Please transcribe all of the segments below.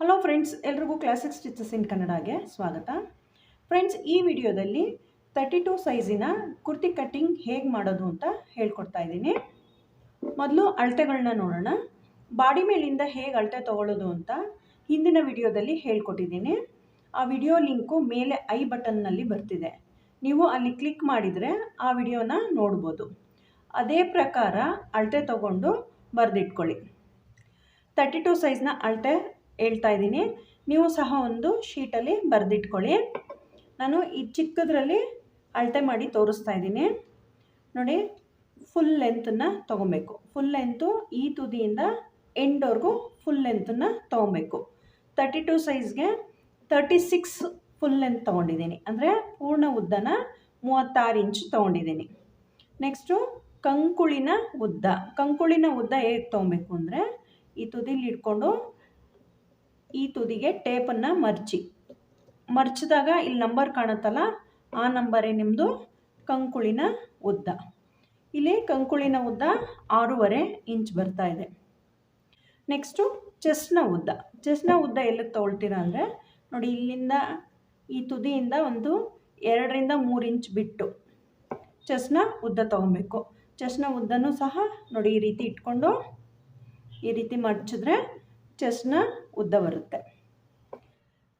Hello friends ಎಲ್ರಿಗೂ classic stitches in ಕನ್ನಡಗೆ ಸ್ವಾಗತ. ಫ್ರೆಂಡ್ಸ್ ಈ ವಿಡಿಯೋದಲ್ಲಿ ತರ್ಟಿ ಟು ಸೈಜಿನ ಕುರ್ತಿ ಕಟ್ಟಿಂಗ್ ಹೇಗೆ ಮಾಡೋದು ಅಂತ ಹೇಳ್ಕೊಡ್ತಾ ಇದ್ದೀನಿ. ಮೊದಲು ಅಳತೆಗಳನ್ನ ನೋಡೋಣ. ಬಾಡಿ ಮೇಲಿಂದ ಹೇಗೆ ಅಳತೆ ತೊಗೊಳ್ಳೋದು ಅಂತ ಹಿಂದಿನ ವಿಡಿಯೋದಲ್ಲಿ ಹೇಳ್ಕೊಟ್ಟಿದ್ದೀನಿ. ಆ ವಿಡಿಯೋ ಲಿಂಕು ಮೇಲೆ ಐ ಬಟನ್ನಲ್ಲಿ ಬರ್ತಿದೆ. ನೀವು ಅಲ್ಲಿ ಕ್ಲಿಕ್ ಮಾಡಿದರೆ ಆ ವಿಡಿಯೋನ ನೋಡ್ಬೋದು. ಅದೇ ಪ್ರಕಾರ ಅಳತೆ ತೊಗೊಂಡು ಬರೆದಿಟ್ಕೊಳ್ಳಿ. ತರ್ಟಿ ಟು ಸೈಜ್ನ ಅಳತೆ ಹೇಳ್ತಾ ಇದ್ದೀನಿ. ನೀವು ಸಹ ಒಂದು ಶೀಟಲ್ಲಿ ಬರೆದಿಟ್ಕೊಳ್ಳಿ. ನಾನು ಈ ಚಿಕ್ಕದ್ರಲ್ಲಿ ಅಳತೆ ಮಾಡಿ ತೋರಿಸ್ತಾ ಇದ್ದೀನಿ. ನೋಡಿ ಫುಲ್ ಲೆಂತನ್ನು ತೊಗೊಬೇಕು. ಫುಲ್ ಲೆಂತು ಈ ತುದಿಯಿಂದ ಎಂಡ್ವರೆಗೂ ಫುಲ್ ಲೆಂತನ್ನು ತೊಗೊಬೇಕು. ತರ್ಟಿ ಟು ಸೈಜ್ಗೆ ತರ್ಟಿ ಸಿಕ್ಸ್ ಫುಲ್ ಲೆಂತ್ ತೊಗೊಂಡಿದ್ದೀನಿ. ಅಂದರೆ ಪೂರ್ಣ ಉದ್ದನ ಮೂವತ್ತಾರು ಇಂಚ್ ತೊಗೊಂಡಿದ್ದೀನಿ. ನೆಕ್ಸ್ಟು ಕಂಕುಳಿನ ಉದ್ದ. ಕಂಕುಳಿನ ಉದ್ದ ಹೇಗೆ ತೊಗೊಬೇಕು ಅಂದರೆ ಈ ತುದಿಲಿ ಇಟ್ಕೊಂಡು ಈ ತುದಿಗೆ ಟೇಪನ್ನು ಮರ್ಚಿ. ಮರ್ಚಿದಾಗ ಇಲ್ಲಿ ನಂಬರ್ ಕಾಣುತ್ತಲ್ಲ, ಆ ನಂಬರೇ ನಿಮ್ಮದು ಕಂಕುಳಿನ ಉದ್ದ. ಇಲ್ಲಿ ಕಂಕುಳಿನ ಉದ್ದ ಆರೂವರೆ ಇಂಚ್ ಬರ್ತಾ ಇದೆ. ನೆಕ್ಸ್ಟು ಚೆಸ್ನ ಉದ್ದ. ಚೆಸ್ನ ಉದ್ದ ಎಲ್ಲಿಗೆ ತೊಗೊಳ್ತೀರಾ ಅಂದರೆ, ನೋಡಿ ಇಲ್ಲಿಂದ, ಈ ತುದಿಯಿಂದ ಒಂದು ಎರಡರಿಂದ ಮೂರು ಇಂಚ್ ಬಿಟ್ಟು ಚೆಸ್ನ ಉದ್ದ ತೊಗೊಬೇಕು. ಚೆಸ್ನ ಉದ್ದನೂ ಸಹ ನೋಡಿ ಈ ರೀತಿ ಇಟ್ಕೊಂಡು ಈ ರೀತಿ ಮಡಚಿದ್ರೆ ಚೆಸ್ಟ್ನ ಉದ್ದ ಬರುತ್ತೆ.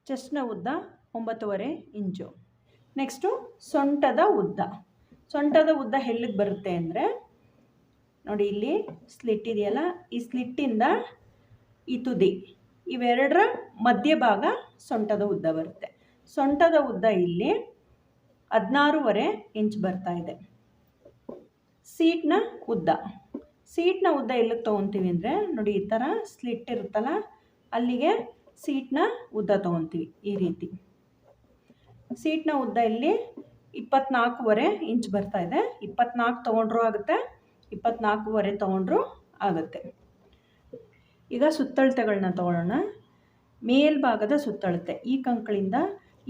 ಚೆಸ್ಟ್ನ ಉದ್ದ ಒಂಬತ್ತುವರೆ ಇಂಚು. ನೆಕ್ಸ್ಟು ಸೊಂಟದ ಉದ್ದ. ಸೊಂಟದ ಉದ್ದ ಎಲ್ಲಿಗೆ ಬರುತ್ತೆ ಅಂದರೆ, ನೋಡಿ ಇಲ್ಲಿ ಸ್ಲಿಟ್ ಇದೆಯಲ್ಲ, ಈ ಸ್ಲಿಟ್ಟಿಂದ ಈ ತುದಿ, ಇವೆರಡರ ಮಧ್ಯಭಾಗ ಸೊಂಟದ ಉದ್ದ ಬರುತ್ತೆ. ಸೊಂಟದ ಉದ್ದ ಇಲ್ಲಿ ಹದಿನಾರೂವರೆ ಇಂಚ್ ಬರ್ತಾ ಇದೆ. ಸೀಟ್ನ ಉದ್ದ. ಸೀಟ್ನ ಉದ್ದ ಎಲ್ಲಿಗೆ ತೊಗೊತೀವಿ ಅಂದರೆ ನೋಡಿ ಈ ಥರ ಸ್ಲಿಟ್ ಇರುತ್ತಲ್ಲ, ಅಲ್ಲಿಗೆ ಸೀಟ್ನ ಉದ್ದ ತೊಗೊತೀವಿ ಈ ರೀತಿ. ಸೀಟ್ನ ಉದ್ದ ಇಲ್ಲಿ ಇಪ್ಪತ್ನಾಲ್ಕೂವರೆ ಇಂಚ್ ಬರ್ತಾ ಇದೆ. ಇಪ್ಪತ್ನಾಲ್ಕು ತೊಗೊಂಡ್ರೂ ಆಗುತ್ತೆ, ಇಪ್ಪತ್ನಾಲ್ಕೂವರೆ ತೊಗೊಂಡ್ರೂ ಆಗುತ್ತೆ. ಈಗ ಸುತ್ತಳತೆಗಳನ್ನ ತೊಗೊಳ್ಳೋಣ. ಮೇಲ್ಭಾಗದ ಸುತ್ತಳತೆ, ಈ ಕಂಕಳಿಂದ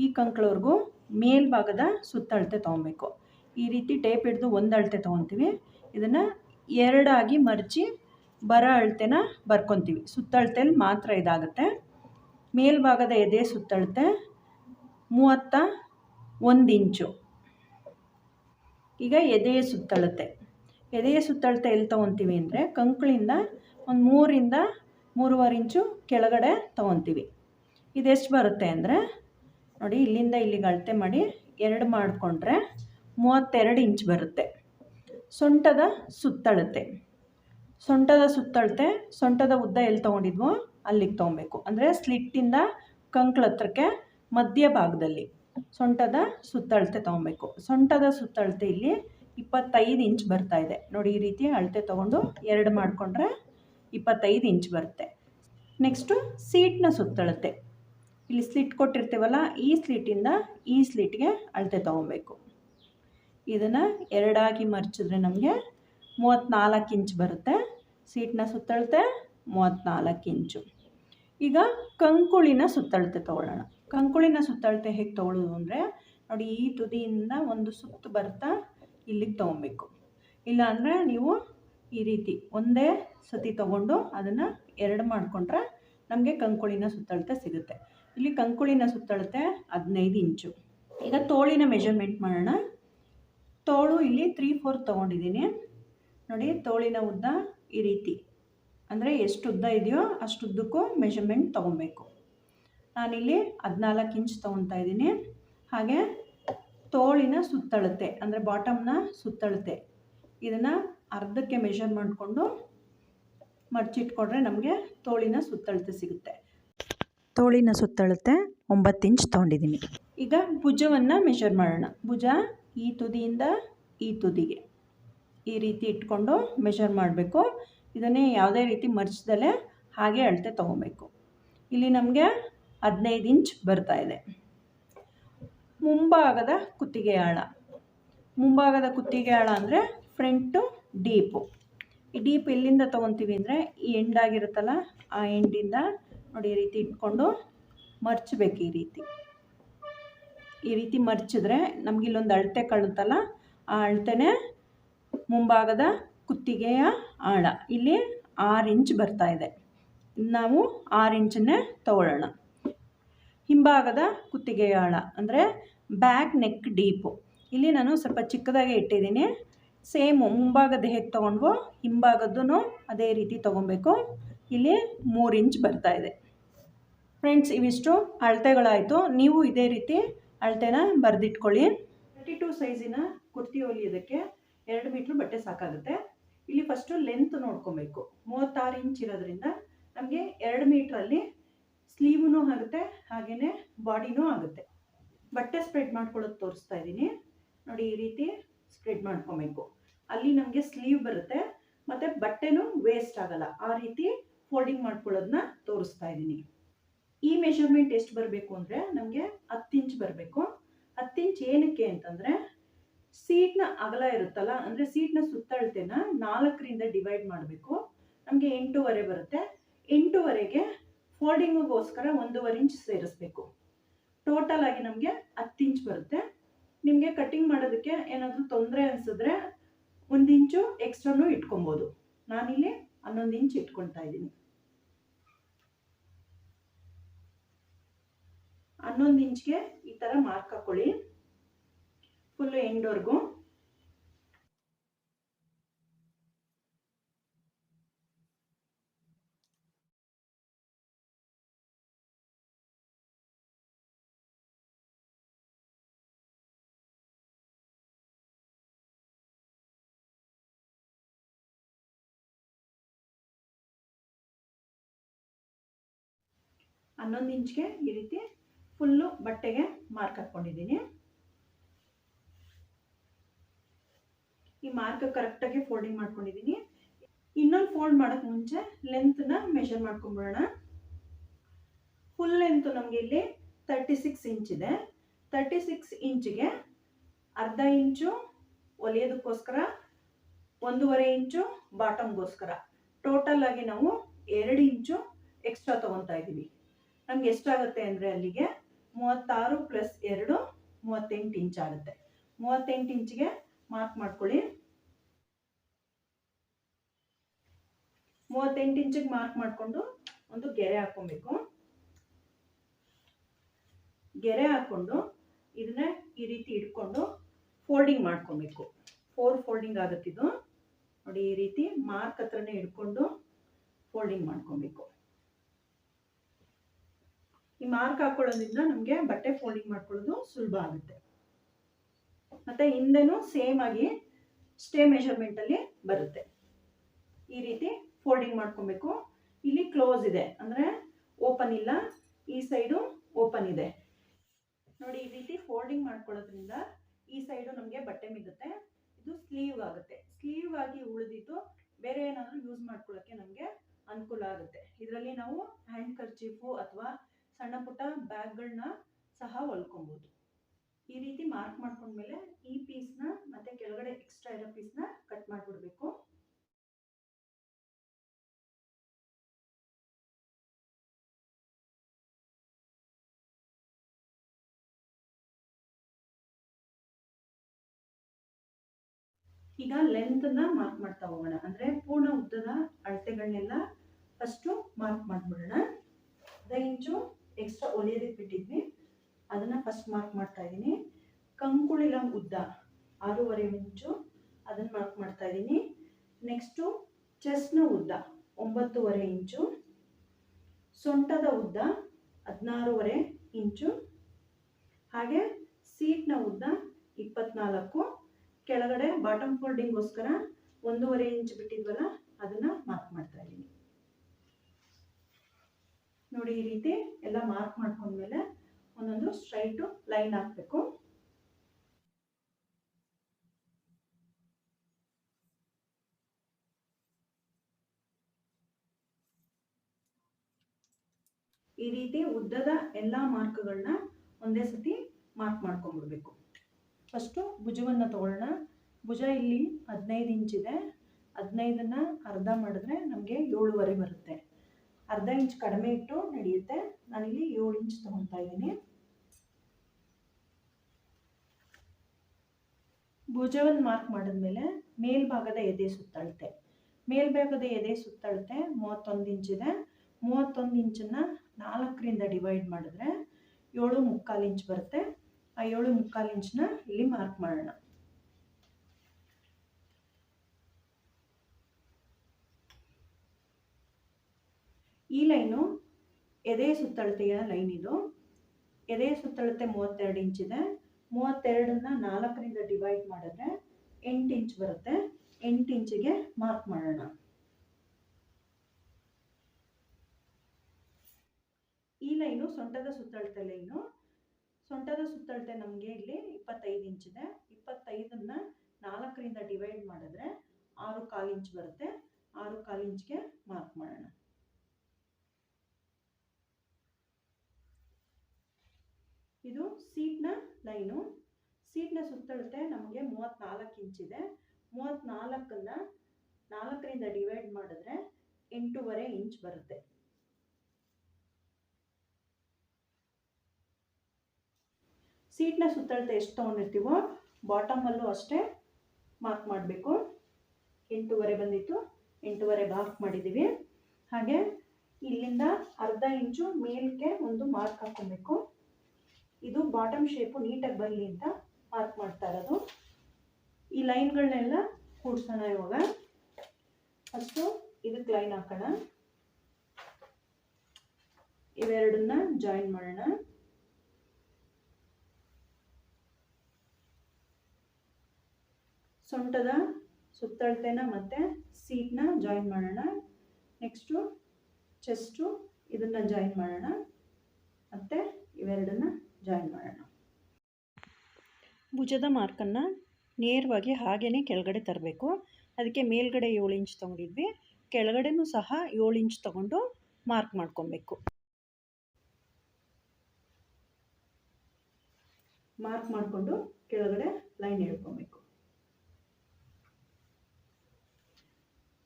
ಈ ಕಂಕಳವರೆಗೂ ಮೇಲ್ಭಾಗದ ಸುತ್ತಳತೆ ತೊಗೊಬೇಕು. ಈ ರೀತಿ ಟೇಪ್ ಹಿಡಿದು ಒಂದು ಅಳತೆ ತೊಗೊತೀವಿ. ಇದನ್ನು ಎರಡಾಗಿ ಮರ್ಚಿ ಬರ ಅಳತೆನ ಬರ್ಕೊತೀವಿ. ಸುತ್ತಳತೆಯಲ್ಲಿ ಮಾತ್ರ ಇದಾಗುತ್ತೆ. ಮೇಲ್ಭಾಗದ ಎದೆ ಸುತ್ತಳತೆ ಮೂವತ್ತ ಒಂದು ಇಂಚು. ಈಗ ಎದೆಯ ಸುತ್ತಳತೆ ಎದೆಯ ಸುತ್ತಳತೆ ಎಲ್ಲಿ ತೊಗೊತೀವಿ ಅಂದರೆ ಕಂಕಳಿಂದ ಒಂದು ಮೂರಿಂದ ಮೂರುವರೆ ಇಂಚು ಕೆಳಗಡೆ ತೊಗೊತೀವಿ. ಇದೆಷ್ಟು ಬರುತ್ತೆ ಅಂದರೆ ನೋಡಿ ಇಲ್ಲಿಂದ ಇಲ್ಲಿಗೆ ಅಳತೆ ಮಾಡಿ ಎರಡು ಮಾಡಿಕೊಂಡ್ರೆ ಮೂವತ್ತೆರಡು ಇಂಚ್ ಬರುತ್ತೆ. ಸೊಂಟದ ಸುತ್ತಳತೆ. ಸೊಂಟದ ಸುತ್ತಳತೆ, ಸೊಂಟದ ಉದ್ದ ಎಲ್ಲಿ ತೊಗೊಂಡಿದ್ವೋ ಅಲ್ಲಿಗೆ ತೊಗೊಬೇಕು. ಅಂದರೆ ಸ್ಲಿಟ್ಟಿಂದ ಕಂಕ್ಳತ್ರಕ್ಕೆ ಮಧ್ಯ ಭಾಗದಲ್ಲಿ ಸೊಂಟದ ಸುತ್ತಳತೆ ತೊಗೊಬೇಕು. ಸೊಂಟದ ಸುತ್ತಳತೆ ಇಲ್ಲಿ ಇಪ್ಪತ್ತೈದು ಇಂಚ್ ಬರ್ತಾ ಇದೆ. ನೋಡಿ, ಈ ರೀತಿ ಅಳತೆ ತೊಗೊಂಡು ಎರಡು ಮಾಡಿಕೊಂಡ್ರೆ ಇಪ್ಪತ್ತೈದು ಇಂಚ್ ಬರುತ್ತೆ. ನೆಕ್ಸ್ಟು ಸೀಟ್ನ ಸುತ್ತಳತೆ. ಇಲ್ಲಿ ಸ್ಲಿಟ್ ಕೊಟ್ಟಿರ್ತೀವಲ್ಲ, ಈ ಸ್ಲಿಟ್ಟಿಂದ ಈ ಸ್ಲಿಟ್ಗೆ ಅಳತೆ ತೊಗೊಬೇಕು. ಇದನ್ನು ಎರಡಾಗಿ ಮರ್ಚಿದ್ರೆ ನಮಗೆ ಮೂವತ್ತ್ನಾಲ್ಕು ಇಂಚ್ ಬರುತ್ತೆ. ಸೀಟ್ನ ಸುತ್ತಳತೆ ಮೂವತ್ತ್ನಾಲ್ಕು ಇಂಚು. ಈಗ ಕಂಕುಳಿನ ಸುತ್ತಳತೆ ತೊಗೊಳ್ಳೋಣ. ಕಂಕುಳಿನ ಸುತ್ತಳತೆ ಹೇಗೆ ತಗೊಳ್ಳೋದು ಅಂದರೆ ನೋಡಿ ಈ ತುದಿಯಿಂದ ಒಂದು ಸುತ್ತು ಬರ್ತಾ ಇಲ್ಲಿಗೆ ತೊಗೊಬೇಕು. ಇಲ್ಲಾಂದರೆ ನೀವು ಈ ರೀತಿ ಒಂದೇ ಸತಿ ತಗೊಂಡು ಅದನ್ನು ಎರಡು ಮಾಡಿಕೊಂಡ್ರೆ ನಮಗೆ ಕಂಕುಳಿನ ಸುತ್ತಳತೆ ಸಿಗುತ್ತೆ. ಇಲ್ಲಿ ಕಂಕುಳಿನ ಸುತ್ತಳತೆ ಹದಿನೈದು ಇಂಚು. ಈಗ ತೋಳಿನ ಮೆಜರ್ಮೆಂಟ್ ಮಾಡೋಣ. ತೋಳು ಇಲ್ಲಿ ತ್ರೀ ಫೋರ್ ತೊಗೊಂಡಿದ್ದೀನಿ. ನೋಡಿ, ತೋಳಿನ ಉದ್ದ ಈ ರೀತಿ. ಅಂದರೆ ಎಷ್ಟು ಉದ್ದ ಇದೆಯೋ ಅಷ್ಟು ಉದ್ದಕ್ಕೂ ಮೆಷರ್ಮೆಂಟ್ ತೊಗೊಬೇಕು. ನಾನಿಲ್ಲಿ ಹದಿನಾಲ್ಕು ಇಂಚ್ ತೊಗೊತಾ ಇದ್ದೀನಿ. ಹಾಗೆ ತೋಳಿನ ಸುತ್ತಳತೆ, ಅಂದರೆ ಬಾಟಮ್ನ ಸುತ್ತಳತೆ. ಇದನ್ನು ಅರ್ಧಕ್ಕೆ ಮೆಷರ್ ಮಾಡಿಕೊಂಡು ಮಡಚಿಟ್ಕೊಂಡ್ರೆ ನಮಗೆ ತೋಳಿನ ಸುತ್ತಳತೆ ಸಿಗುತ್ತೆ. ತೋಳಿನ ಸುತ್ತಳತೆ ಒಂಬತ್ತು ಇಂಚ್ ತೊಗೊಂಡಿದ್ದೀನಿ. ಈಗ ಭುಜವನ್ನು ಮೆಷರ್ ಮಾಡೋಣ. ಭುಜ ಈ ತುದಿಯಿಂದ ಈ ತುದಿಗೆ ಈ ರೀತಿ ಇಟ್ಕೊಂಡು ಮೆಷರ್ ಮಾಡಬೇಕು. ಇದನ್ನೇ ಯಾವುದೇ ರೀತಿ ಮರ್ಚದಲ್ಲೇ ಹಾಗೆ ಅಳತೆ ತೊಗೊಬೇಕು. ಇಲ್ಲಿ ನಮಗೆ ಹದಿನೈದು ಇಂಚ್ ಬರ್ತಾ ಇದೆ. ಮುಂಭಾಗದ ಕುತ್ತಿಗೆ ಆಳ. ಮುಂಭಾಗದ ಕುತ್ತಿಗೆ ಆಳ ಅಂದರೆ ಫ್ರಂಟು ಡೀಪು ಈ ಡೀಪ್ ಎಲ್ಲಿಂದ ತೊಗೊತೀವಿ ಅಂದರೆ ಈ ಎಂಡಾಗಿರುತ್ತಲ್ಲ ಆ ಎಂಡಿಂದ ನೋಡಿ ಈ ರೀತಿ ಇಟ್ಕೊಂಡು ಮರ್ಚಬೇಕು ಈ ರೀತಿ. ಈ ರೀತಿ ಮರ್ಚಿದ್ರೆ ನಮ್ಗೆ ಇಲ್ಲೊಂದು ಅಳತೆ ಕಾಣುತ್ತಲ್ಲ, ಆ ಅಳತೆನೇ ಮುಂಭಾಗದ ಕುತ್ತಿಗೆಯ ಆಳ. ಇಲ್ಲಿ ಆರು ಇಂಚ್ ಬರ್ತಾ ಇದೆ. ನಾವು ಆರು ಇಂಚನ್ನೇ ತಗೊಳ್ಳೋಣ. ಹಿಂಭಾಗದ ಕುತ್ತಿಗೆಯ ಆಳ, ಅಂದರೆ ಬ್ಯಾಕ್ ನೆಕ್ ಡೀಪು. ಇಲ್ಲಿ ನಾನು ಸ್ವಲ್ಪ ಚಿಕ್ಕದಾಗೆ ಇಟ್ಟಿದ್ದೀನಿ. ಸೇಮು ಮುಂಭಾಗದ ಹೇಗೆ ತೊಗೊಂಡ್ವೋ ಹಿಂಭಾಗದ್ದು ಅದೇ ರೀತಿ ತೊಗೊಬೇಕು. ಇಲ್ಲಿ ಮೂರು ಇಂಚ್ ಬರ್ತಾ ಇದೆ. ಫ್ರೆಂಡ್ಸ್, ಇವಿಷ್ಟು ಅಳತೆಗಳಾಯಿತು. ನೀವು ಇದೇ ರೀತಿ ಅಳತೆನ ಬರೆದಿಟ್ಕೊಳ್ಳಿ. ತರ್ಟಿ ಟು ಸೈಜಿನ ಕುರ್ತಿ ಹೊಲಿಯೋದಕ್ಕೆ ಎರಡು ಮೀಟ್ರ್ ಬಟ್ಟೆ ಸಾಕಾಗುತ್ತೆ. ಇಲ್ಲಿ ಫಸ್ಟು ಲೆಂತ್ ನೋಡ್ಕೊಬೇಕು. ಮೂವತ್ತಾರು ಇಂಚ್ ಇರೋದ್ರಿಂದ ನಮಗೆ ಎರಡು ಮೀಟ್ರಲ್ಲಿ ಸ್ಲೀವೂ ಆಗುತ್ತೆ ಹಾಗೆಯೇ ಬಾಡಿನೂ ಆಗುತ್ತೆ. ಬಟ್ಟೆ ಸ್ಪ್ರೆಡ್ ಮಾಡ್ಕೊಳ್ಳೋದು ತೋರಿಸ್ತಾ ಇದ್ದೀನಿ. ನೋಡಿ, ಈ ರೀತಿ ಸ್ಪ್ರೆಡ್ ಮಾಡ್ಕೊಬೇಕು. ಅಲ್ಲಿ ನಮಗೆ ಸ್ಲೀವ್ ಬರುತ್ತೆ, ಮತ್ತು ಬಟ್ಟೆನೂ ವೇಸ್ಟ್ ಆಗಲ್ಲ. ಆ ರೀತಿ ಫೋಲ್ಡಿಂಗ್ ಮಾಡ್ಕೊಳ್ಳೋದನ್ನ ತೋರಿಸ್ತಾ ಇದ್ದೀನಿ. ಈ ಮೆಷರ್ಮೆಂಟ್ ಎಷ್ಟು ಬರಬೇಕು ಅಂದರೆ ನಮಗೆ ಹತ್ತು ಇಂಚ್ ಬರಬೇಕು. ಹತ್ತು ಇಂಚ್ ಏನಕ್ಕೆ ಅಂತಂದರೆ ಸೀಟ್ನ ಅಗಲ ಇರುತ್ತಲ್ಲ, ಅಂದರೆ ಸೀಟ್ನ ಸುತ್ತಳತೆನ ನಾಲ್ಕರಿಂದ ಡಿವೈಡ್ ಮಾಡಬೇಕು. ನಮಗೆ ಎಂಟೂವರೆ ಬರುತ್ತೆ. ಎಂಟೂವರೆಗೆ ಫೋಲ್ಡಿಂಗಿಗೋಸ್ಕರ ಒಂದೂವರೆ ಇಂಚ್ ಸೇರಿಸ್ಬೇಕು. ಟೋಟಲ್ ಆಗಿ ನಮಗೆ ಹತ್ತು ಇಂಚ್ ಬರುತ್ತೆ. ನಿಮಗೆ ಕಟ್ಟಿಂಗ್ ಮಾಡೋದಕ್ಕೆ ಏನಾದರೂ ತೊಂದರೆ ಅನಿಸಿದ್ರೆ ಒಂದು ಇಂಚು ಎಕ್ಸ್ಟ್ರಾನು ಇಟ್ಕೊಬೋದು. ನಾನಿಲ್ಲಿ ಹನ್ನೊಂದು ಇಂಚ್ ಇಟ್ಕೊಳ್ತಾ ಇದ್ದೀನಿ. ಹನ್ನೊಂದು ಇಂಚ್ಗೆ ಈ ಥರ ಮಾರ್ಕ್ ಹಾಕೊಳ್ಳಿ. ಫುಲ್ಲು ಎಂಡ್ವರೆಗೂ ಹನ್ನೊಂದು ಇಂಚ್ಗೆ ಈ ರೀತಿ ಫುಲ್ಲು ಬಟ್ಟೆಗೆ ಮಾರ್ಕ್ ಹಾಕ್ಕೊಂಡಿದ್ದೀನಿ. ಈ ಮಾರ್ಕ್ ಕರೆಕ್ಟಾಗಿ ಫೋಲ್ಡಿಂಗ್ ಮಾಡ್ಕೊಂಡಿದ್ದೀನಿ. ಇನ್ನೊಂದು ಫೋಲ್ಡ್ ಮಾಡೋಕೆ ಮುಂಚೆ ಲೆಂತ್ನ ಮೆಷರ್ ಮಾಡ್ಕೊಂಬಿಡೋಣ. ಫುಲ್ ಲೆಂತ್ ನಮಗೆ ಇಲ್ಲಿ ತರ್ಟಿ ಸಿಕ್ಸ್ ಇಂಚ್ ಇದೆ. ತರ್ಟಿ ಸಿಕ್ಸ್ ಇಂಚಿಗೆ ಅರ್ಧ ಇಂಚು ಹೊಲಿಯೋದಕ್ಕೋಸ್ಕರ ಒಂದೂವರೆ ಇಂಚು ಬಾಟಮ್ಗೋಸ್ಕರ ಟೋಟಲ್ ಆಗಿ ನಾವು ಎರಡು ಇಂಚು ಎಕ್ಸ್ಟ್ರಾ ತೊಗೊತಾ ಇದ್ದೀವಿ ನಮ್ಗೆ ಎಷ್ಟಾಗುತ್ತೆ ಅಂದರೆ ಅಲ್ಲಿಗೆ ಮೂವತ್ತಾರು ಪ್ಲಸ್ ಎರಡು ಮೂವತ್ತೆಂಟು ಇಂಚ್ ಆಗುತ್ತೆ. ಮೂವತ್ತೆಂಟು ಇಂಚ್ಗೆ ಮಾರ್ಕ್ ಮಾಡ್ಕೊಳ್ಳಿ. ಮೂವತ್ತೆಂಟು ಇಂಚಿಗೆ ಮಾರ್ಕ್ ಮಾಡಿಕೊಂಡು ಒಂದು ಗೆರೆ ಹಾಕ್ಕೊಬೇಕು. ಗೆರೆ ಹಾಕ್ಕೊಂಡು ಇದನ್ನ ಈ ರೀತಿ ಇಟ್ಕೊಂಡು ಫೋಲ್ಡಿಂಗ್ ಮಾಡ್ಕೊಬೇಕು. ಫೋರ್ ಫೋಲ್ಡಿಂಗ್ ಆಗುತ್ತಿದ್ದು. ನೋಡಿ ಈ ರೀತಿ ಮಾರ್ಕ್ ಹತ್ರನೇ ಇಟ್ಕೊಂಡು ಫೋಲ್ಡಿಂಗ್ ಮಾಡ್ಕೊಬೇಕು. ಈ ಮಾರ್ಕ್ ಹಾಕೊಳ್ಳೋದ್ರಿಂದ ನಮಗೆ ಬಟ್ಟೆ ಫೋಲ್ಡಿಂಗ್ ಮಾಡ್ಕೊಳ್ಳೋದು ಸುಲಭ ಆಗುತ್ತೆ. ಮತ್ತೆ ಹಿಂದೆನೂ ಸೇಮ್ ಆಗಿ ಸ್ಟೇ ಮೆಷರ್ಮೆಂಟಲ್ಲಿ ಬರುತ್ತೆ. ಈ ರೀತಿ ಫೋಲ್ಡಿಂಗ್ ಮಾಡ್ಕೊಬೇಕು. ಇಲ್ಲಿ ಕ್ಲೋಸ್ ಇದೆ. ಅಂದರೆ ಓಪನ್ ಇಲ್ಲ. ಈ ಸೈಡು ಓಪನ್ ಇದೆ. ನೋಡಿ, ಈ ರೀತಿ ಫೋಲ್ಡಿಂಗ್ ಮಾಡ್ಕೊಳ್ಳೋದ್ರಿಂದ ಈ ಸೈಡು ನಮಗೆ ಬಟ್ಟೆ ಮಿಗುತ್ತೆ. ಇದು ಸ್ಲೀವ್ ಆಗುತ್ತೆ. ಸ್ಲೀವ್ ಆಗಿ ಉಳಿದಿದ್ದು ಬೇರೆ ಏನಾದರೂ ಯೂಸ್ ಮಾಡ್ಕೊಳ್ಳೋಕ್ಕೆ ನಮಗೆ ಅನುಕೂಲ ಆಗುತ್ತೆ. ಇದರಲ್ಲಿ ನಾವು ಹ್ಯಾಂಡ್ ಕರ್ಚೀಫು ಅಥವಾ ಸಣ್ಣ ಪುಟ್ಟ ಬ್ಯಾಗ್ಗಳನ್ನ ಸಹ ಹೊಲ್ಕೊಬೋದು. ಈ ರೀತಿ ಮಾರ್ಕ್ ಮಾಡ್ಕೊಂಡ್ಮೇಲೆ ಈ ಪೀಸ್ನ ಮತ್ತೆ ಕೆಳಗಡೆ ಎಕ್ಸ್ಟ್ರಾ ಇರೋ ಪೀಸ್ನ ಕಟ್ ಮಾಡಿಬಿಡ್ಬೇಕು. ಈಗ ಲೆಂತ್ನ ಮಾರ್ಕ್ ಮಾಡ್ತಾ ಹೋಗೋಣ. ಅಂದರೆ ಪೂರ್ಣ ಉದ್ದದ ಅಳತೆಗಳನ್ನೆಲ್ಲ ಫಸ್ಟು ಮಾರ್ಕ್ ಮಾಡಿಬಿಡೋಣ ಅರ್ಧ ಇಂಚು ಎಕ್ಸ್ಟ್ರಾ ಹೊಲಿಯೋದಕ್ಕೆ ಬಿಟ್ಟಿದ್ವಿ ಅದನ್ನು ಫಸ್ಟ್ ಮಾರ್ಕ್ ಮಾಡ್ತಾ ಇದ್ದೀನಿ. ಕಂಕುಳಿನ ಉದ್ದ, ಆರೂವರೆ ಇಂಚು. ಅದನ್ನು ಮಾರ್ಕ್ ಮಾಡ್ತಾ ಇದ್ದೀನಿ. ನೆಕ್ಸ್ಟು ಚೆಸ್ನ ಉದ್ದ, ಒಂಬತ್ತುವರೆ ಇಂಚು. ಸೊಂಟದ ಉದ್ದ, ಹದಿನಾರೂವರೆ ಇಂಚು. ಹಾಗೆ ಸೀಟ್ನ ಉದ್ದ, ಇಪ್ಪತ್ನಾಲ್ಕು. ಕೆಳಗಡೆ ಬಾಟಮ್ ಫೋಲ್ಡಿಂಗ್ಗೋಸ್ಕರ ಒಂದೂವರೆ ಇಂಚ್ ಬಿಟ್ಟಿದ್ವಲ್ಲ, ಅದನ್ನು ಮಾರ್ಕ್ ಮಾಡ್ತಾ ಇದ್ದೀನಿ. ನೋಡಿ ಈ ರೀತಿ ಎಲ್ಲ ಮಾರ್ಕ್ ಮಾಡ್ಕೊಂಡ್ಮೇಲೆ ಒಂದೊಂದು ಸ್ಟ್ರೈಟು ಲೈನ್ ಹಾಕಬೇಕು. ಈ ರೀತಿ ಉದ್ದದ ಎಲ್ಲ ಮಾರ್ಕ್ಗಳನ್ನ ಒಂದೇ ಸತಿ ಮಾರ್ಕ್ ಮಾಡ್ಕೊಂಡ್ಬಿಡ್ಬೇಕು. ಫಸ್ಟು ಭುಜವನ್ನು ತಗೊಳ್ಳೋಣ. ಭುಜ ಇಲ್ಲಿ ಹದಿನೈದು ಇಂಚಿದೆ ಹದಿನೈದನ್ನು ಅರ್ಧ ಮಾಡಿದ್ರೆ ನಮಗೆ ಏಳುವರೆ ಬರುತ್ತೆ. ಅರ್ಧ ಇಂಚ್ ಕಡಿಮೆ ಇಟ್ಟು ನಡೆಯುತ್ತೆ. ನಾನಿಲ್ಲಿ ಏಳು ಇಂಚ್ ತಗೊಳ್ತಾ ಇದ್ದೀನಿ. ಭುಜವನ್ನು ಮಾರ್ಕ್ ಮಾಡಿದ್ಮೇಲೆ ಮೇಲ್ಭಾಗದ ಎದೆ ಸುತ್ತಳತೆ ಮೇಲ್ಭಾಗದ ಎದೆ ಸುತ್ತಳತೆ ಮೂವತ್ತೊಂದು ಇಂಚಿದೆ ಮೂವತ್ತೊಂದು ಇಂಚನ್ನು ನಾಲ್ಕರಿಂದ ಡಿವೈಡ್ ಮಾಡಿದ್ರೆ ಏಳು ಮುಕ್ಕಾಲು ಇಂಚ್ ಬರುತ್ತೆ. ಆ ಏಳು ಮುಕ್ಕಾಲು ಇಂಚನ್ನ ಇಲ್ಲಿ ಮಾರ್ಕ್ ಮಾಡೋಣ. ಈ ಲೈನು ಎದೆ ಸುತ್ತಳತೆಯ ಲೈನ್ ಇದು. ಎದೆ ಸುತ್ತಳತೆ ಮೂವತ್ತೆರಡು ಇಂಚ್ ಇದೆ. ಮೂವತ್ತೆರಡನ್ನ ನಾಲ್ಕರಿಂದ ಡಿವೈಡ್ ಮಾಡಿದ್ರೆ ಎಂಟು ಇಂಚ್ ಬರುತ್ತೆ. ಎಂಟು ಇಂಚಿಗೆ ಮಾರ್ಕ್ ಮಾಡೋಣ. ಈ ಲೈನು ಸೊಂಟದ ಸುತ್ತಳತೆ ಲೈನು. ಸೊಂಟದ ಸುತ್ತಳತೆ ನಮಗೆ ಇಲ್ಲಿ ಇಪ್ಪತ್ತೈದು ಇಂಚ್ ಇದೆ. ಇಪ್ಪತ್ತೈದನ್ನ ನಾಲ್ಕರಿಂದ ಡಿವೈಡ್ ಮಾಡಿದ್ರೆ ಆರು ಕಾಲು ಇಂಚ್ ಬರುತ್ತೆ. ಆರು ಕಾಲು ಇಂಚ್ಗೆ ಮಾರ್ಕ್ ಮಾಡೋಣ. ಇದು ಸೀಟ್ನ ಲೈನು ಸೀಟ್ನ ಸುತ್ತಳತೆ ನಮಗೆ ಮೂವತ್ತ್ನಾಲ್ಕು ಇಂಚಿದೆ ಮೂವತ್ತ್ನಾಲ್ಕನ್ನು ನಾಲ್ಕರಿಂದ ಡಿವೈಡ್ ಮಾಡಿದ್ರೆ ಎಂಟೂವರೆ ಇಂಚ್ ಬರುತ್ತೆ. ಸೀಟ್ನ ಸುತ್ತಳತೆ ಎಷ್ಟು ತೊಗೊಂಡಿರ್ತೀವೋ ಬಾಟಮಲ್ಲೂ ಅಷ್ಟೇ ಮಾರ್ಕ್ ಮಾಡಬೇಕು. ಎಂಟೂವರೆ ಬಂದಿತ್ತು. ಎಂಟೂವರೆ ಮಾರ್ಕ್ ಮಾಡಿದ್ದೀವಿ ಹಾಗೆ ಇಲ್ಲಿಂದ ಅರ್ಧ ಇಂಚು ಮೇಲಕ್ಕೆ ಒಂದು ಮಾರ್ಕ್ ಹಾಕ್ಕೊಬೇಕು. ಬಾಟಮ್ ಶೇಪು ನೀಟಾಗಿ ಬರಲಿ ಅಂತ ಮಾರ್ಕ್ ಮಾಡ್ತಾ ಇರೋದು. ಈ ಲೈನ್ಗಳನ್ನೆಲ್ಲ ಕೂಡ್ಸೋಣ ಇವಾಗ. ಫಸ್ಟು ಇದಕ್ಕೆ ಲೈನ್ ಹಾಕೋಣ. ಇವೆರಡನ್ನ ಜಾಯಿನ್ ಮಾಡೋಣ. ಸೊಂಟದ ಸುತ್ತಳತೆನ ಮತ್ತು ಸೀಟ್ನ ಜಾಯಿನ್ ಮಾಡೋಣ. ನೆಕ್ಸ್ಟು ಚೆಸ್ಟು ಇದನ್ನು ಜಾಯಿನ್ ಮಾಡೋಣ. ಮತ್ತು ಇವೆರಡನ್ನ ಜಾಯಿನ್ ಮಾಡೋಣ. ಭುಜದ ಮಾರ್ಕನ್ನು ನೇರವಾಗಿ ಹಾಗೇ ಕೆಳಗಡೆ ತರಬೇಕು. ಅದಕ್ಕೆ ಮೇಲ್ಗಡೆ ಏಳು ಇಂಚ್ ತೊಗೊಂಡಿದ್ವಿ. ಕೆಳಗಡೆನೂ ಸಹ ಏಳು ಇಂಚ್ ತೊಗೊಂಡು ಮಾರ್ಕ್ ಮಾಡ್ಕೊಬೇಕು. ಮಾರ್ಕ್ ಮಾಡಿಕೊಂಡು ಕೆಳಗಡೆ ಲೈನ್ ಎಳ್ಕೊಬೇಕು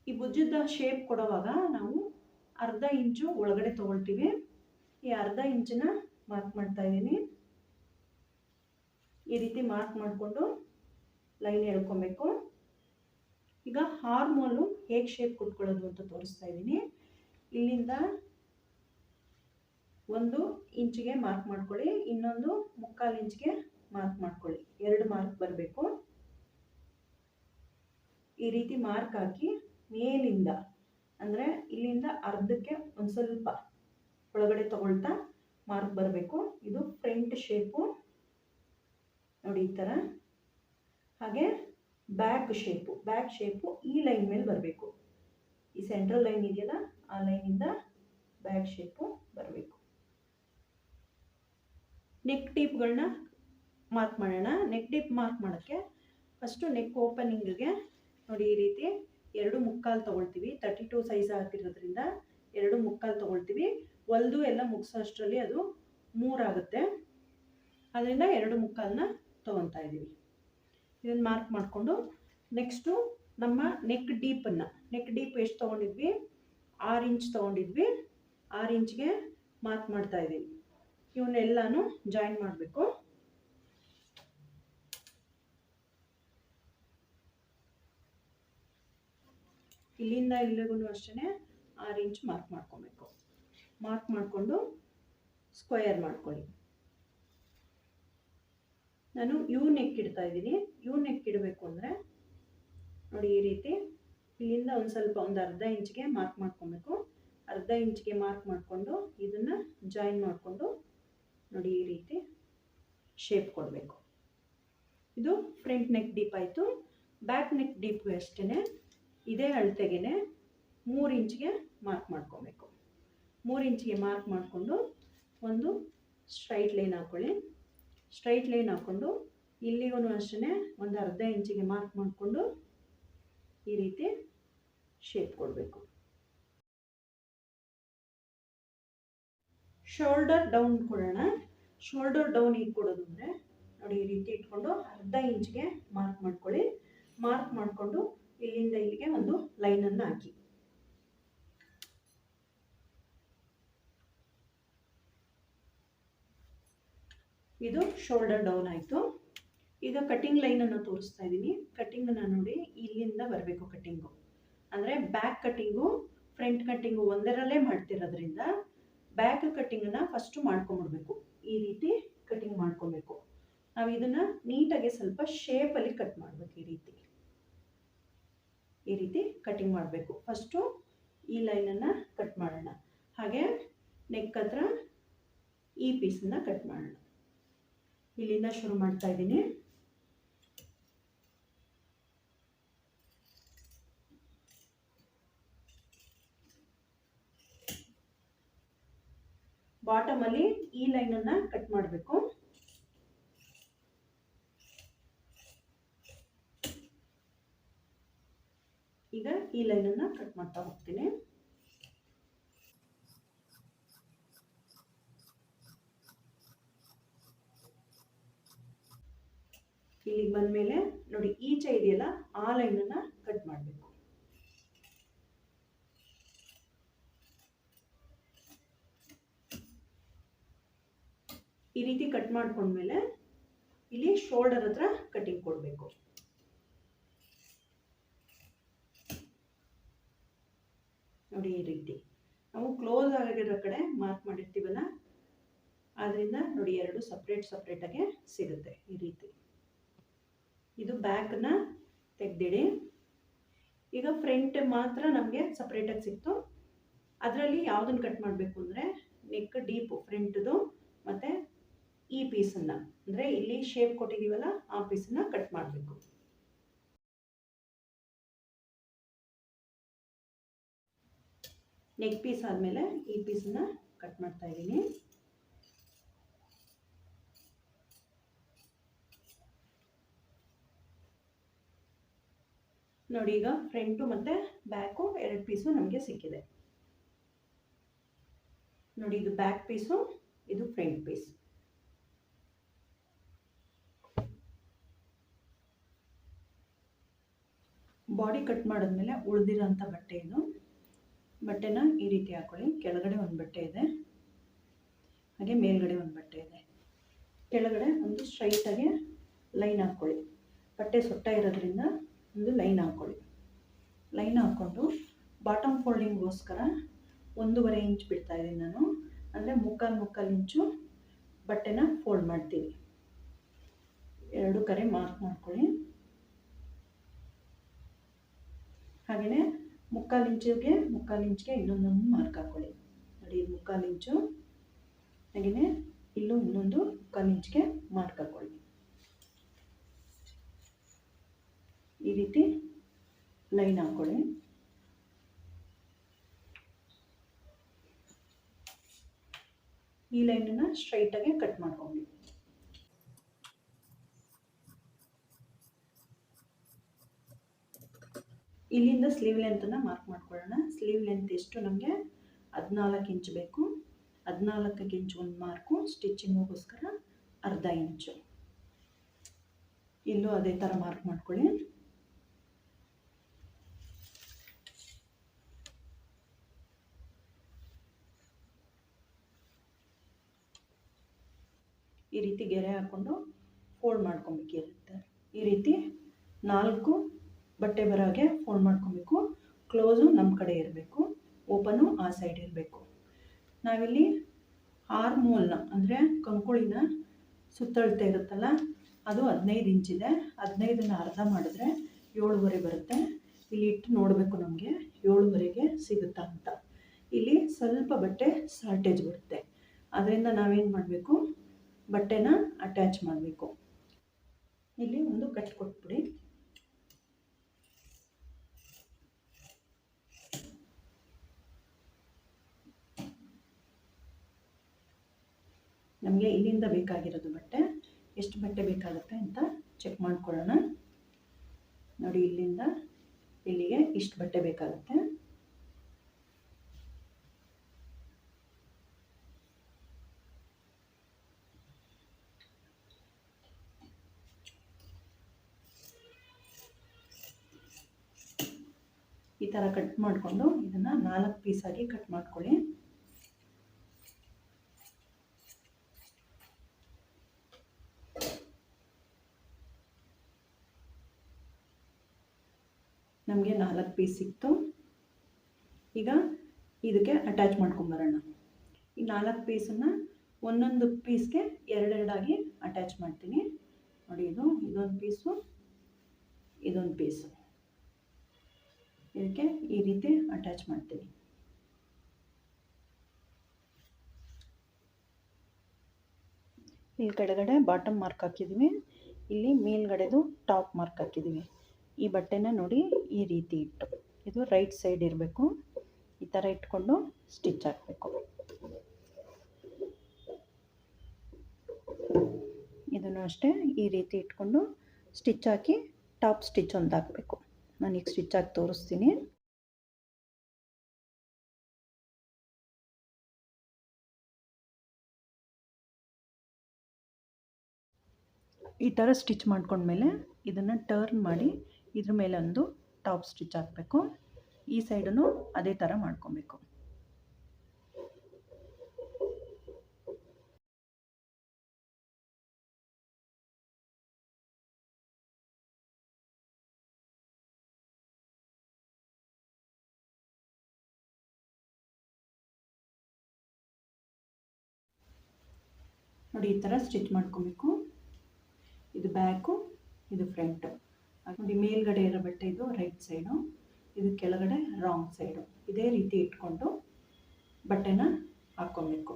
ಈ ಭುಜದ ಶೇಪ್ ಕೊಡುವಾಗ ನಾವು ಅರ್ಧ ಇಂಚು ಒಳಗಡೆ ತೊಗೊಳ್ತೀವಿ. ಈ ಅರ್ಧ ಇಂಚನ್ನ ಮಾರ್ಕ್ ಮಾಡ್ತಾ ಇದ್ದೀನಿ. ಈ ರೀತಿ ಮಾರ್ಕ್ ಮಾಡಿಕೊಂಡು ಲೈನ್ ಎಳ್ಕೊಬೇಕು ಈಗ ಹಾರ್ಮೋನು ಹೇಗೆ ಶೇಪ್ ಕೊಟ್ಕೊಳ್ಳೋದು ಅಂತ ತೋರಿಸ್ತಾ ಇದ್ದೀನಿ. ಇಲ್ಲಿಂದ ಒಂದು ಇಂಚಿಗೆ ಮಾರ್ಕ್ ಮಾಡ್ಕೊಳ್ಳಿ, ಇನ್ನೊಂದು ಮುಕ್ಕಾಲು ಇಂಚಿಗೆ ಮಾರ್ಕ್ ಮಾಡ್ಕೊಳ್ಳಿ. ಎರಡು ಮಾರ್ಕ್ ಬರಬೇಕು. ಈ ರೀತಿ ಮಾರ್ಕ್ ಹಾಕಿ ಮೇಲಿಂದ, ಅಂದರೆ ಇಲ್ಲಿಂದ ಅರ್ಧಕ್ಕೆ ಒಂದು ಸ್ವಲ್ಪ ಒಳಗಡೆ ತಗೊಳ್ತಾ ಮಾರ್ಕ್ ಬರಬೇಕು. ಇದು ಫ್ರಂಟ್ ಶೇಪು ನೋಡಿ ಈ ಥರ ಹಾಗೆ ಬ್ಯಾಕ್ ಶೇಪು ಬ್ಯಾಕ್ ಶೇಪು ಈ ಲೈನ್ ಮೇಲೆ ಬರಬೇಕು. ಈ ಸೆಂಟ್ರಲ್ ಲೈನ್ ಇದೆಯಲ್ಲ, ಆ ಲೈನಿಂದ ಬ್ಯಾಕ್ ಶೇಪು ಬರಬೇಕು. ನೆಕ್ ಟೀಪ್ಗಳನ್ನ ಮಾರ್ಕ್ ಮಾಡೋಣ. ನೆಕ್ ಟೀಪ್ ಮಾರ್ಕ್ ಮಾಡೋಕ್ಕೆ ಫಸ್ಟು ನೆಕ್ ಓಪನಿಂಗಿಗೆ ನೋಡಿ ಈ ರೀತಿ ಎರಡು ಮುಕ್ಕಾಲು ತೊಗೊಳ್ತೀವಿ. ತರ್ಟಿ ಟು ಸೈಜ್ ಆಗಿರೋದ್ರಿಂದ ಎರಡು ಮುಕ್ಕಾಲು ತೊಗೊಳ್ತೀವಿ. ಹೊಲ್ದು ಎಲ್ಲ ಮುಗಿಸೋ ಅಷ್ಟರಲ್ಲಿ ಅದು ಮೂರಾಗುತ್ತೆ. ಅದರಿಂದ ಎರಡು ಮುಕ್ಕಾಲನ್ನ ತೊಗೊತಾ ಇದ್ದೀವಿ. ಇದನ್ನು ಮಾರ್ಕ್ ಮಾಡಿಕೊಂಡು ನೆಕ್ಸ್ಟು ನಮ್ಮ ನೆಕ್ ಡೀಪನ್ನು ನೆಕ್ ಡೀಪ್ ಎಷ್ಟು ತೊಗೊಂಡಿದ್ವಿ? ಆರು ಇಂಚ್ ತೊಗೊಂಡಿದ್ವಿ. ಆರು ಇಂಚ್ಗೆ ಮಾರ್ಕ್ ಮಾಡ್ತಾ ಇದ್ದೀವಿ. ಇವನ್ನೆಲ್ಲಾನು ಜಾಯಿನ್ ಮಾಡಬೇಕು. ಇಲ್ಲಿಂದ ಇಲ್ಲಿಗೂ ಅಷ್ಟೇ ಆರು ಇಂಚ್ ಮಾರ್ಕ್ ಮಾಡ್ಕೊಬೇಕು. ಮಾರ್ಕ್ ಮಾಡಿಕೊಂಡು ಸ್ಕ್ವಯರ್ ಮಾಡ್ಕೊಳ್ಳಿ. ನಾನು ಯು ನೆಕ್ ಇಡ್ತಾ ಇದ್ದೀನಿ. ಯು ನೆಕ್ ಇಡಬೇಕು ಅಂದರೆ ನೋಡಿ ಈ ರೀತಿ ಇಲ್ಲಿಂದ ಒಂದು ಸ್ವಲ್ಪ ಒಂದು ಅರ್ಧ ಇಂಚ್ಗೆ ಮಾರ್ಕ್ ಮಾಡ್ಕೊಬೇಕು. ಅರ್ಧ ಇಂಚ್ಗೆ ಮಾರ್ಕ್ ಮಾಡಿಕೊಂಡು ಇದನ್ನು ಜಾಯಿನ್ ಮಾಡಿಕೊಂಡು ನೋಡಿ ಈ ರೀತಿ ಶೇಪ್ ಕೊಡಬೇಕು. ಇದು ಫ್ರಂಟ್ ನೆಕ್ ಡೀಪ್ ಆಯಿತು. ಬ್ಯಾಕ್ ನೆಕ್ ಡೀಪ್ಗೆ ಅಷ್ಟೇ ಇದೇ ಅಳತೆಗೆ ಮೂರು ಇಂಚ್ಗೆ ಮಾರ್ಕ್ ಮಾಡ್ಕೊಬೇಕು. ಮೂರು ಇಂಚಿಗೆ ಮಾರ್ಕ್ ಮಾಡಿಕೊಂಡು ಒಂದು ಸ್ಟ್ರೈಟ್ ಲೈನ್ ಹಾಕ್ಕೊಳ್ಳಿ ಸ್ಟ್ರೈಟ್ ಲೈನ್ ಹಾಕ್ಕೊಂಡು ಇಲ್ಲಿಗೂ ಅಷ್ಟೇ ಒಂದು ಅರ್ಧ ಇಂಚಿಗೆ ಮಾರ್ಕ್ ಮಾಡಿಕೊಂಡು ಈ ರೀತಿ ಶೇಪ್ ಕೊಡಬೇಕು. ಶೋಲ್ಡರ್ ಡೌನ್ ಕೊಡೋಣ. ಶೋಲ್ಡರ್ ಡೌನ್ ಈಗ ಕೊಡೋದು ಅಂದರೆ ನೋಡಿ ಈ ರೀತಿ ಇಟ್ಕೊಂಡು ಅರ್ಧ ಇಂಚಿಗೆ ಮಾರ್ಕ್ ಮಾಡ್ಕೊಳ್ಳಿ. ಮಾರ್ಕ್ ಮಾಡಿಕೊಂಡು ಇಲ್ಲಿಂದ ಇಲ್ಲಿಗೆ ಒಂದು ಲೈನನ್ನು ಹಾಕಿ. ಇದು ಶೋಲ್ಡರ್ ಡೌನ್ ಆಯಿತು. ಈಗ ಕಟ್ಟಿಂಗ್ ಲೈನನ್ನು ತೋರಿಸ್ತಾ ಇದ್ದೀನಿ ಕಟ್ಟಿಂಗನ್ನು ನೋಡಿ ಇಲ್ಲಿಂದ ಬರಬೇಕು ಕಟ್ಟಿಂಗು ಅಂದರೆ ಬ್ಯಾಕ್ ಕಟ್ಟಿಂಗು ಫ್ರಂಟ್ ಕಟ್ಟಿಂಗು ಒಂದರಲ್ಲೇ ಮಾಡ್ತಿರೋದ್ರಿಂದ ಬ್ಯಾಕ್ ಕಟ್ಟಿಂಗನ್ನು ಫಸ್ಟು ಮಾಡ್ಕೊಂಬಿಡ್ಬೇಕು ಈ ರೀತಿ ಕಟ್ಟಿಂಗ್ ಮಾಡ್ಕೊಬೇಕು. ನಾವು ಇದನ್ನು ನೀಟಾಗಿ ಸ್ವಲ್ಪ ಶೇಪಲ್ಲಿ ಕಟ್ ಮಾಡಬೇಕು ಈ ರೀತಿ. ಈ ರೀತಿ ಕಟ್ಟಿಂಗ್ ಮಾಡಬೇಕು. ಫಸ್ಟು ಈ ಲೈನನ್ನು ಕಟ್ ಮಾಡೋಣ. ಹಾಗೆ ನೆಕ್ ಹತ್ರ ಈ ಪೀಸನ್ನು ಕಟ್ ಮಾಡೋಣ. ಇಲ್ಲಿಂದ ಶುರು ಮಾಡ್ತಾ ಇದ್ದೀನಿ. ಬಾಟಮಲ್ಲಿ ಈ ಲೈನನ್ನು ಕಟ್ ಮಾಡಬೇಕು. ಈಗ ಈ ಲೈನನ್ನು ಕಟ್ ಮಾಡ್ತಾ ಹೋಗ್ತೀನಿ. ಇಲ್ಲಿಗೆ ಬಂದಮೇಲೆ ನೋಡಿ, ಈಚೆ ಇದೆಯಲ್ಲ, ಆ ಲೈನನ್ನು ಕಟ್ ಮಾಡಬೇಕು. ಈ ರೀತಿ ಕಟ್ ಮಾಡ್ಕೊಂಡ್ಮೇಲೆ ಇಲ್ಲಿ ಶೋಲ್ಡರ್ ಹತ್ರ ಕಟಿಂಗ್ ಕೊಡಬೇಕು. ನೋಡಿ, ಈ ರೀತಿ. ನಾವು ಕ್ಲೋಸ್ ಆಗಿರೋ ಕಡೆ ಮಾರ್ಕ್ ಮಾಡಿರ್ತೀವಲ್ಲ, ಆದ್ರಿಂದ ನೋಡಿ, ಎರಡು ಸಪ್ರೇಟ್ ಆಗಿ ಸಿಗುತ್ತೆ ಈ ರೀತಿ. ಇದು ಬ್ಯಾಕ್ನ ತೆಗೆದಿಡಿ. ಈಗ ಫ್ರಂಟ್ ಮಾತ್ರ ನಮಗೆ ಸಪ್ರೇಟಾಗಿ ಸಿಕ್ತು. ಅದರಲ್ಲಿ ಯಾವುದನ್ನು ಕಟ್ ಮಾಡಬೇಕು ಅಂದರೆ ನೆಕ್ ಡೀಪು ಫ್ರಂಟ್ದು ಮತ್ತು ಈ ಪೀಸನ್ನು ಅಂದರೆ ಇಲ್ಲಿ ಶೇಪ್ ಕೊಟ್ಟಿದ್ದೀವಲ್ಲ ಆ ಪೀಸನ್ನು ಕಟ್ ಮಾಡಬೇಕು. ನೆಕ್ ಪೀಸ್ ಆದಮೇಲೆ ಈ ಪೀಸನ್ನ ಕಟ್ ಮಾಡ್ತಾ ಇದ್ದೀನಿ. ನೋಡಿ ಈಗ ಫ್ರಂಟು ಮತ್ತು ಬ್ಯಾಕು ಎರಡು ಪೀಸು ನಮಗೆ ಸಿಕ್ಕಿದೆ. ನೋಡಿ ಇದು ಬ್ಯಾಕ್ ಪೀಸು ಇದು ಫ್ರಂಟ್ ಪೀಸ್ ಬಾಡಿ ಕಟ್ ಮಾಡಿದ್ಮೇಲೆ ಉಳಿದಿರೋಂಥ ಬಟ್ಟೆ ಇದು. ಬಟ್ಟೆನ ಈ ರೀತಿ ಹಾಕೊಳ್ಳಿ. ಕೆಳಗಡೆ ಒಂದು ಬಟ್ಟೆ ಇದೆ. ಹಾಗೆ ಮೇಲ್ಗಡೆ ಒಂದು ಬಟ್ಟೆ ಇದೆ. ಕೆಳಗಡೆ ಒಂದು ಸ್ಟ್ರೈಟಾಗಿ ಲೈನ್ ಹಾಕ್ಕೊಳ್ಳಿ ಬಟ್ಟೆ ಸೊಟ್ಟ ಇರೋದ್ರಿಂದ ಲೈನ್ ಹಾಕ್ಕೊಳ್ಳಿ. ಲೈನ್ ಹಾಕ್ಕೊಂಡು ಬಾಟಮ್ ಫೋಲ್ಡಿಂಗ್ಗೋಸ್ಕರ ಒಂದೂವರೆ ಇಂಚ್ ಬಿಡ್ತಾ ಇದ್ದೀನಿ ನಾನು. ಅಂದರೆ ಮುಕ್ಕಾಲು ಮುಕ್ಕಾಲು ಇಂಚು ಬಟ್ಟೆನ ಫೋಲ್ಡ್ ಮಾಡ್ತೀನಿ. ಎರಡು ಕರೆ ಮಾರ್ಕ್ ಮಾಡ್ಕೊಳ್ಳಿ. ಹಾಗೆಯೇ ಮುಕ್ಕಾಲು ಇಂಚಿಗೆ ಮುಕ್ಕಾಲು ಇಂಚಿಗೆ ಇನ್ನೊಂದೊಂದು ಮಾರ್ಕ್ ಹಾಕ್ಕೊಳ್ಳಿ. ನೋಡಿ, ಮುಕ್ಕಾಲು ಇಂಚು, ಹಾಗೆಯೇ ಇಲ್ಲೂ ಇನ್ನೊಂದು ಮುಕ್ಕಾಲು ಇಂಚಿಗೆ ಮಾರ್ಕ್ ಹಾಕ್ಕೊಳ್ಳಿ. ಈ ರೀತಿ ಲೈನ್ ಹಾಕ್ಕೊಳ್ಳಿ ಈ ಲೈನನ್ನು ಸ್ಟ್ರೈಟಾಗಿ ಕಟ್ ಮಾಡ್ಕೊಳ್ಳಿ ಇಲ್ಲಿಂದ ಸ್ಲೀವ್ ಲೆಂತನ್ನು ಮಾರ್ಕ್ ಮಾಡ್ಕೊಳ್ಳೋಣ. ಸ್ಲೀವ್ ಲೆಂತ್ ಎಷ್ಟು ನಮಗೆ? ಹದಿನಾಲ್ಕು ಇಂಚ್ ಬೇಕು. ಹದಿನಾಲ್ಕು ಇಂಚ್ ಒಂದು ಮಾರ್ಕು ಸ್ಟಿಚಿಂಗಿಗೋಸ್ಕರ ಅರ್ಧ ಇಂಚು. ಇಲ್ಲೂ ಅದೇ ಥರ ಮಾರ್ಕ್ ಮಾಡ್ಕೊಳ್ಳಿ ಈ ರೀತಿ ಗೆರೆ ಹಾಕ್ಕೊಂಡು ಫೋಲ್ಡ್ ಮಾಡ್ಕೊಬೇಕಿರುತ್ತೆ ಈ ರೀತಿ. ನಾಲ್ಕು ಬಟ್ಟೆ ಬರೋಗೆ ಫೋಲ್ಡ್ ಮಾಡ್ಕೊಬೇಕು. ಕ್ಲೋಸು ನಮ್ಮ ಕಡೆ ಇರಬೇಕು. ಓಪನು ಆ ಸೈಡ್ ಇರಬೇಕು. ನಾವಿಲ್ಲಿ ಆರ್ಮೋಲ್ನ ಅಂದರೆ ಕಂಕುಳಿನ ಸುತ್ತಳತೆ ಇರುತ್ತಲ್ಲ, ಅದು ಹದಿನೈದು ಇಂಚಿದೆ ಹದಿನೈದನ್ನ ಅರ್ಧ ಮಾಡಿದ್ರೆ ಏಳುವರೆ ಬರುತ್ತೆ. ಇಲ್ಲಿ ಇಟ್ಟು ನೋಡಬೇಕು ನಮಗೆ ಏಳುವರೆಗೆ ಸಿಗುತ್ತಾ ಅಂತ. ಇಲ್ಲಿ ಸ್ವಲ್ಪ ಬಟ್ಟೆ ಶಾರ್ಟೇಜ್ ಬರುತ್ತೆ. ಅದರಿಂದ ನಾವೇನು ಮಾಡಬೇಕು? ಬಟ್ಟೆನ ಅಟ್ಯಾಚ್ ಮಾಡಬೇಕು. ಇಲ್ಲಿ ಒಂದು ಕಟ್ ಕೊಟ್ಬಿಡಿ. ನಮಗೆ ಇಲ್ಲಿಂದ ಬೇಕಾಗಿರೋದು ಬಟ್ಟೆ, ಎಷ್ಟು ಬಟ್ಟೆ ಬೇಕಾಗುತ್ತೆ ಅಂತ ಚೆಕ್ ಮಾಡ್ಕೊಳ್ಳೋಣ. ನೋಡಿ ಇಲ್ಲಿಂದ ಇಲ್ಲಿಗೆ ಇಷ್ಟು ಬಟ್ಟೆ ಬೇಕಾಗುತ್ತೆ ಈ ಥರ ಕಟ್ ಮಾಡಿಕೊಂಡು ಇದನ್ನು ನಾಲ್ಕು ಪೀಸಾಗಿ ಕಟ್ ಮಾಡ್ಕೊಳ್ಳಿ. ನಮಗೆ ನಾಲ್ಕು ಪೀಸ್ ಸಿಕ್ತು. ಈಗ ಇದಕ್ಕೆ ಅಟ್ಯಾಚ್ ಮಾಡ್ಕೊಂಬರೋಣ ಈ ನಾಲ್ಕು ಪೀಸನ್ನು ಒಂದೊಂದು ಪೀಸ್ಗೆ ಎರಡೆರಡಾಗಿ ಅಟ್ಯಾಚ್ ಮಾಡ್ತೀನಿ. ನೋಡಿ ಇದು, ಇದೊಂದು ಪೀಸು ಇದೊಂದು ಪೀಸು ಇದಕ್ಕೆ ಈ ರೀತಿ ಅಟ್ಯಾಚ್ ಮಾಡ್ತೀನಿ ಇಲ್ಲಿ ಕೆಳಗಡೆ ಬಾಟಮ್ ಮಾರ್ಕ್ ಹಾಕಿದ್ದೀವಿ ಇಲ್ಲಿ ಮೇಲ್ಗಡೆದು ಟಾಪ್ ಮಾರ್ಕ್ ಹಾಕಿದ್ದೀವಿ ಈ ಬಟ್ಟೆನ ನೋಡಿ ಈ ರೀತಿ ಇಟ್ಟು. ಇದು ರೈಟ್ ಸೈಡ್ ಇರಬೇಕು. ಈ ಥರ ಇಟ್ಕೊಂಡು ಸ್ಟಿಚ್ ಹಾಕಬೇಕು. ಇದನ್ನು ಅಷ್ಟೇ ಈ ರೀತಿ ಇಟ್ಕೊಂಡು ಸ್ಟಿಚ್ ಹಾಕಿ ಟಾಪ್ ಸ್ಟಿಚ್ ಒಂದು ಹಾಕಬೇಕು ನಾನೀಗ ಸ್ಟಿಚ್ ಆಗಿ ತೋರಿಸ್ತೀನಿ. ಈ ಥರ ಸ್ಟಿಚ್ ಮಾಡ್ಕೊಂಡ್ಮೇಲೆ ಇದನ್ನು ಟರ್ನ್ ಮಾಡಿ ಇದ್ರ ಮೇಲೆ ಒಂದು ಟಾಪ್ ಸ್ಟಿಚ್ ಹಾಕಬೇಕು. ಈ ಸೈಡನ್ನು ಅದೇ ಥರ ಮಾಡ್ಕೊಬೇಕು. ನೋಡಿ ಈ ಥರ ಸ್ಟಿಚ್ ಮಾಡ್ಕೊಬೇಕು. ಇದು ಬ್ಯಾಕು, ಇದು ಫ್ರಂಟು. ನೋಡಿ ಮೇಲ್ಗಡೆ ಇರೋ ಬಟ್ಟೆ ಇದು ರೈಟ್ ಸೈಡು, ಇದು ಕೆಳಗಡೆ ರಾಂಗ್ ಸೈಡು. ಇದೇ ರೀತಿ ಇಟ್ಕೊಂಡು ಬಟ್ಟೆನ ಹಾಕ್ಕೊಬೇಕು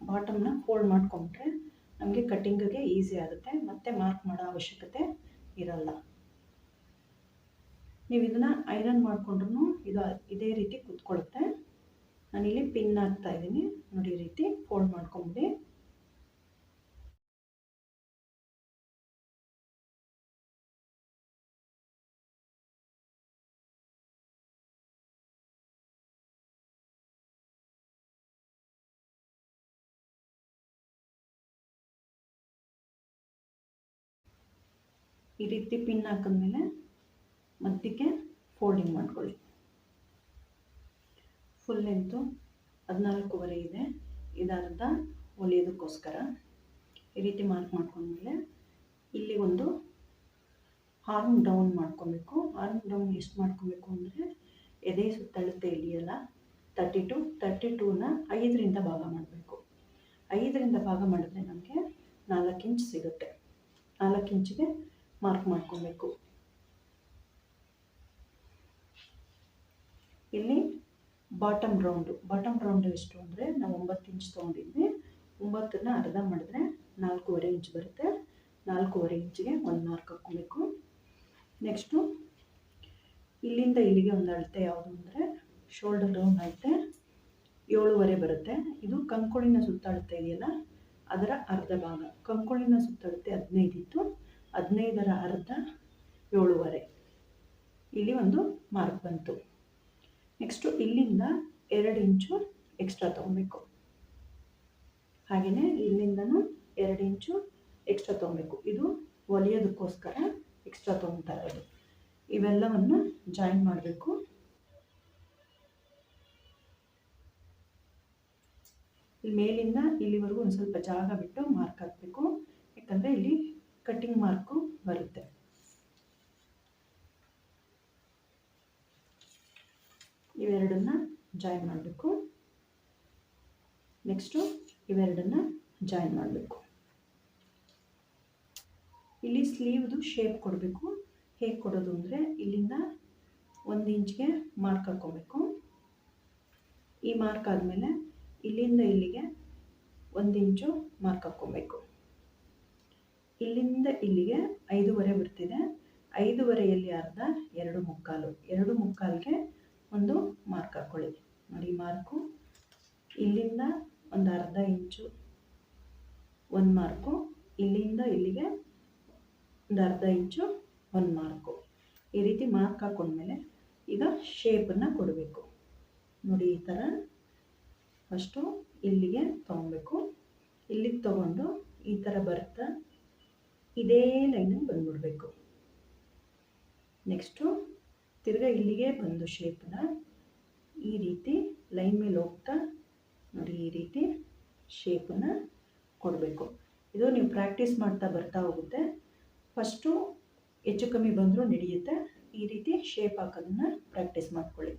ಬಾಟಮ್ನ ಫೋಲ್ಡ್ ಮಾಡ್ಕೊಂಬಿಟ್ರೆ ನಮಗೆ ಕಟ್ಟಿಂಗಿಗೆ ಈಸಿ ಆಗುತ್ತೆ, ಮತ್ತೆ ಮಾರ್ಕ್ ಮಾಡೋ ಅವಶ್ಯಕತೆ ಇರಲ್ಲ. ನೀವು ಇದನ್ನು ಐರನ್ ಮಾಡಿಕೊಂಡ್ರು ಇದು ಇದೇ ರೀತಿ ಕೂತ್ಕೊಳ್ಳುತ್ತೆ. ನಾನಿಲ್ಲಿ ಪಿನ್ ಹಾಕ್ತಾ ಇದ್ದೀನಿ. ನೋಡಿ ರೀತಿ ಫೋಲ್ಡ್ ಮಾಡ್ಕೊಂಬಿಡಿ. ಈ ರೀತಿ ಪಿನ್ ಹಾಕಿದ್ಮೇಲೆ ಮಧ್ಯಕ್ಕೆ ಫೋಲ್ಡಿಂಗ್ ಮಾಡ್ಕೊಳ್ಳಿ. ಫುಲ್ ಲೆಂತು ಹದಿನಾಲ್ಕೂವರೆ ಇದೆ. ಇದರ್ಧ ಹೊಲಿಯೋದಕ್ಕೋಸ್ಕರ ಈ ರೀತಿ ಮಾರ್ಕ್ ಮಾಡ್ಕೊಂಡ್ಮೇಲೆ ಇಲ್ಲಿ ಒಂದು ಆರ್ಮ್ ಡೌನ್ ಮಾಡ್ಕೊಬೇಕು. ಆರ್ಮ್ ಡೌನ್ ಎಷ್ಟು ಮಾಡ್ಕೊಬೇಕು ಅಂದರೆ ಎದೆ ಸುತ್ತಳತೆ ಇಲ್ಲಿಯಲ್ಲ ತರ್ಟಿ ಟು ತರ್ಟಿ ಟೂನ ಐದರಿಂದ ಭಾಗ ಮಾಡಬೇಕು. ಐದರಿಂದ ಭಾಗ ಮಾಡಿದ್ರೆ ನಮಗೆ ನಾಲ್ಕು ಇಂಚ್ ಸಿಗುತ್ತೆ. ನಾಲ್ಕು ಇಂಚಿಗೆ ಮಾರ್ಕ್ ಮಾಡ್ಕೊಬೇಕು. ಇಲ್ಲಿ ಬಾಟಮ್ ರೌಂಡು ಬಾಟಮ್ ರೌಂಡ್ ಎಷ್ಟು ಅಂದರೆ ನಾವು ಒಂಬತ್ತು ಇಂಚ್ ತೊಗೊಂಡಿದ್ವಿ. ಒಂಬತ್ತನ್ನ ಅರ್ಧ ಮಾಡಿದ್ರೆ ನಾಲ್ಕೂವರೆ ಇಂಚ್ ಬರುತ್ತೆ. ನಾಲ್ಕೂವರೆ ಇಂಚಿಗೆ ಒಂದು ಮಾರ್ಕ್ ಹಾಕ್ಕೋಬೇಕು. ನೆಕ್ಸ್ಟು ಇಲ್ಲಿಂದ ಇಲ್ಲಿಗೆ ಒಂದು ಅಳತೆ ಯಾವುದು ಅಂದರೆ ಶೋಲ್ಡರ್ ರೌಂಡ್ ಅಳತೆ. ಏಳುವರೆ ಬರುತ್ತೆ. ಇದು ಕಂಕುಳಿನ ಸುತ್ತಳತೆ ಇದೆಯಲ್ಲ, ಅದರ ಅರ್ಧ ಭಾಗ. ಕಂಕುಳಿನ ಸುತ್ತಳತೆ ಹದಿನೈದು ಇತ್ತು ಹದಿನೈದರ ಅರ್ಧ ಏಳುವರೆ. ಇಲ್ಲಿ ಒಂದು ಮಾರ್ಕ್ ಬಂತು. ನೆಕ್ಸ್ಟು ಇಲ್ಲಿಂದ ಎರಡು ಇಂಚು ಎಕ್ಸ್ಟ್ರಾ ತೊಗೊಬೇಕು. ಹಾಗೆಯೇ ಇಲ್ಲಿಂದನೂ ಎರಡು ಇಂಚು ಎಕ್ಸ್ಟ್ರಾ ತೊಗೊಬೇಕು. ಇದು ಒಲಿಯೋದಕ್ಕೋಸ್ಕರ ಎಕ್ಸ್ಟ್ರಾ ತೊಗೊತಾ ಇರೋದು. ಇವೆಲ್ಲವನ್ನು ಜಾಯಿನ್ ಮಾಡಬೇಕು. ಇಲ್ಲಿ ಮೇಲಿಂದ ಇಲ್ಲಿವರೆಗೂ ಒಂದು ಸ್ವಲ್ಪ ಜಾಗ ಬಿಟ್ಟು ಮಾರ್ಕ್ ಹಾಕಬೇಕು. ಯಾಕಂದರೆ ಇಲ್ಲಿ ಕಟ್ಟಿಂಗ್ ಮಾರ್ಕು ಬರುತ್ತೆ. ಇವೆರಡನ್ನ ಜಾಯಿನ್ ಮಾಡಬೇಕು. ನೆಕ್ಸ್ಟು ಇವೆರಡನ್ನ ಜಾಯಿನ್ ಮಾಡಬೇಕು. ಇಲ್ಲಿ ಸ್ಲೀವ್ದು ಶೇಪ್ ಕೊಡಬೇಕು. ಹೇಗೆ ಕೊಡೋದು ಅಂದರೆ ಇಲ್ಲಿಂದ ಒಂದು ಇಂಚ್ಗೆ ಮಾರ್ಕ್ ಹಾಕ್ಕೋಬೇಕು ಈ ಮಾರ್ಕ್ ಆದಮೇಲೆ ಇಲ್ಲಿಂದ ಇಲ್ಲಿಗೆ ಒಂದು ಇಂಚು ಮಾರ್ಕ್ ಹಾಕ್ಕೊಬೇಕು ಇಲ್ಲಿಂದ ಇಲ್ಲಿಗೆ ಐದೂವರೆ ಬರ್ತಿದೆ ಐದೂವರೆಯಲ್ಲಿ ಅರ್ಧ, ಎರಡು ಮುಕ್ಕಾಲು. ಎರಡು ಮುಕ್ಕಾಲಿಗೆ ಒಂದು ಮಾರ್ಕ್ ಹಾಕ್ಕೊಳ್ಳಿ ನೋಡಿ ಮಾರ್ಕು ಇಲ್ಲಿಂದ ಒಂದು ಅರ್ಧ ಇಂಚು, ಒಂದು ಮಾರ್ಕು ಇಲ್ಲಿಂದ ಇಲ್ಲಿಗೆ ಒಂದು ಅರ್ಧ ಇಂಚು, ಒಂದು ಮಾರ್ಕು ಈ ರೀತಿ ಮಾರ್ಕ್ ಹಾಕ್ಕೊಂಡ್ಮೇಲೆ ಈಗ ಶೇಪನ್ನು ಕೊಡಬೇಕು. ನೋಡಿ ಈ ಥರ ಫಸ್ಟು ಇಲ್ಲಿಗೆ ತೊಗೊಬೇಕು ಇಲ್ಲಿಗೆ ತೊಗೊಂಡು ಈ ಥರ ಬರ್ತಾ ಇದೇ ಲೈನ್ ಬಂದ್ಬಿಡ್ಬೇಕು ನೆಕ್ಸ್ಟು ತಿರ್ಗಾ ಇಲ್ಲಿಗೆ ಬಂದು ಶೇಪನ್ನ ಈ ರೀತಿ ಲೈನ್ ಮೇಲೆ ಹೋಗ್ತಾ ನೋಡಿ ಈ ರೀತಿ ಶೇಪನ್ನು ಕೊಡಬೇಕು. ಇದು ನೀವು ಪ್ರಾಕ್ಟೀಸ್ ಮಾಡ್ತಾ ಬರ್ತಾ ಹೋಗುತ್ತೆ. ಫಸ್ಟು ಹೆಚ್ಚು ಕಮ್ಮಿ ಬಂದರೂ ನಡೆಯುತ್ತೆ. ಈ ರೀತಿ ಶೇಪ್ ಹಾಕೋದನ್ನು ಪ್ರಾಕ್ಟೀಸ್ ಮಾಡ್ಕೊಳ್ಳಿ.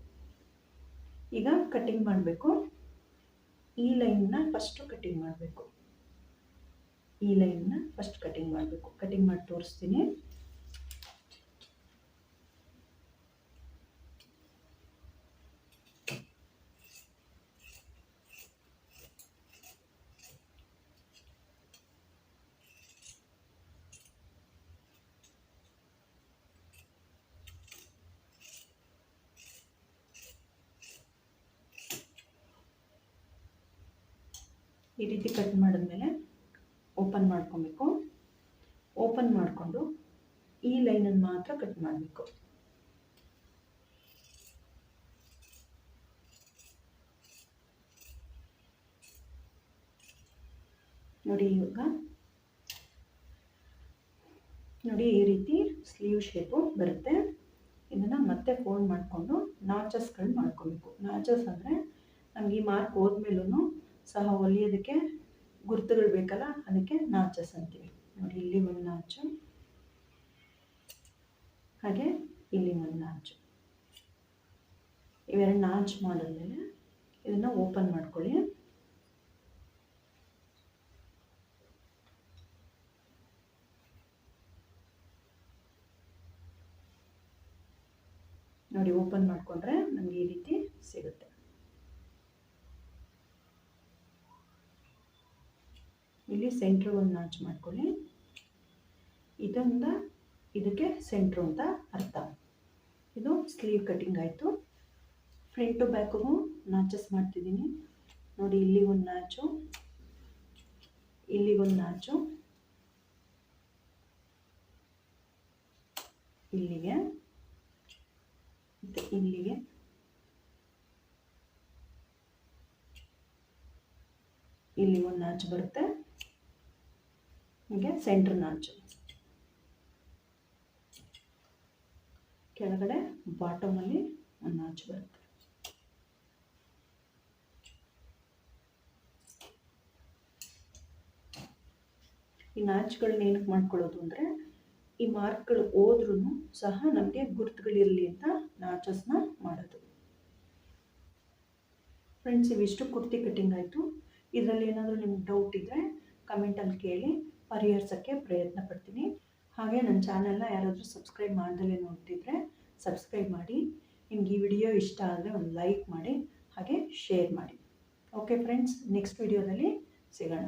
ಈಗ ಕಟ್ಟಿಂಗ್ ಮಾಡಬೇಕು. ಈ ಲೈನ್ನ ಫಸ್ಟು ಕಟ್ಟಿಂಗ್ ಮಾಡಬೇಕು. ಈ ಲೈನ್ನ ಫಸ್ಟ್ ಕಟಿಂಗ್ ಮಾಡಬೇಕು. ಕಟಿಂಗ್ ಮಾಡಿ ತೋರಿಸ್ತೀನಿ. ಈ ರೀತಿ ಕಟ್ ಮಾಡಿದ್ಮೇಲೆ ಓಪನ್ ಮಾಡ್ಕೊಬೇಕು ಓಪನ್ ಮಾಡಿಕೊಂಡು ಈ ಲೈನನ್ನು ಮಾತ್ರ ಕಟ್ ಮಾಡಬೇಕು ನೋಡಿ ಇವಾಗ ನೋಡಿ ಈ ರೀತಿ ಸ್ಲೀವ್ ಶೇಪು ಬರುತ್ತೆ ಇದನ್ನು ಮತ್ತೆ ಫೋಲ್ಡ್ ಮಾಡಿಕೊಂಡು ನಾಚಸ್ಗಳು ಮಾಡ್ಕೋಬೇಕು. ನಾಚಸ್ ಅಂದರೆ ನಮ್ಗೆ ಈ ಮಾರ್ಕ್ ಹೋದ್ಮೇಲೂ ಸಹ ಹೊಲಿಯೋದಕ್ಕೆ ಗುರುತುಗಳು ಬೇಕಲ್ಲ, ಅದಕ್ಕೆ ನಾಚಸ್ ಅಂತೀವಿ ನೋಡಿ, ಇಲ್ಲಿ ಒಂದು ನಾಚು. ಹಾಗೆ ಇಲ್ಲಿ ಒಂದು ನಾಚ್ ಇವೆರಡು ನಾಚ್ ಮಾಡಿದ್ಮೇಲೆ ಇದನ್ನು ಓಪನ್ ಮಾಡ್ಕೊಳ್ಳಿ. ನೋಡಿ ಓಪನ್ ಮಾಡಿಕೊಂಡ್ರೆ ನಮಗೆ ಈ ರೀತಿ ಸಿಗುತ್ತೆ. ಇಲ್ಲಿ ಸೆಂಟ್ರ್ ಒಂದು ನಾಚ್ ಮಾಡ್ಕೊಳ್ಳಿ. ಇದೊಂದ ಇದಕ್ಕೆ ಸೆಂಟ್ರು ಅಂತ ಅರ್ಥ. ಇದು ಸ್ಲೀವ್ ಕಟಿಂಗ್ ಆಯಿತು. ಫ್ರಂಟ್ ಟು ಬ್ಯಾಕ್ಗೂ ನಾಚಸ್ ಮಾಡ್ತಿದ್ದೀನಿ. ನೋಡಿ ಇಲ್ಲಿ ಒಂದು ನಾಚು ಇಲ್ಲಿಗೊಂದು ನಾಚು ಇಲ್ಲಿಗೆ. ಮತ್ತು ಇಲ್ಲಿಗೆ. ಇಲ್ಲಿ ಒಂದು ನಾಚು ಬರುತ್ತೆ. ಹಾಗೆ ಸೆಂಟ್ರ್ ನಾಚು ಕೆಳಗಡೆ ಬಾಟಮಲ್ಲಿ ನಾಚ್ ಬರುತ್ತೆ. ಈ ನಾಚ್ಗಳನ್ನ ಏನಕ್ಕೆ ಮಾಡ್ಕೊಳ್ಳೋದು ಅಂದರೆ ಈ ಮಾರ್ಕ್ಗಳು ಹೋದ್ರೂ ಸಹ ನಮಗೆ ಗುರುತುಗಳಿರಲಿ ಅಂತ ನಾಚಸ್ನ ಮಾಡೋದು. ಫ್ರೆಂಡ್ಸ್ ಇವಿಷ್ಟು ಕುರ್ತಿ ಕಟ್ಟಿಂಗ್ ಆಯಿತು. ಇದರಲ್ಲಿ ಏನಾದರೂ ನಿಮ್ಗೆ ಡೌಟ್ ಇದ್ದರೆ ಕಮೆಂಟಲ್ಲಿ ಕೇಳಿ, ಪರಿಹರಿಸೋಕ್ಕೆ ಪ್ರಯತ್ನ ಪಡ್ತೀನಿ. ಹಾಗೆ ನನ್ನ ಚಾನಲ್ನ ಯಾರಾದರೂ ಸಬ್ಸ್ಕ್ರೈಬ್ ಮಾಡ್ದಲೇ ನೋಡ್ತಿದ್ರೆ ಸಬ್ಸ್ಕ್ರೈಬ್ ಮಾಡಿ. ನಿಮ್ಗೆ ಈ ವಿಡಿಯೋ ಇಷ್ಟ ಆದರೆ ಒಂದು ಲೈಕ್ ಮಾಡಿ, ಹಾಗೆ ಶೇರ್ ಮಾಡಿ. ಓಕೆ ಫ್ರೆಂಡ್ಸ್ ನೆಕ್ಸ್ಟ್ ವಿಡಿಯೋದಲ್ಲಿ ಸಿಗೋಣ.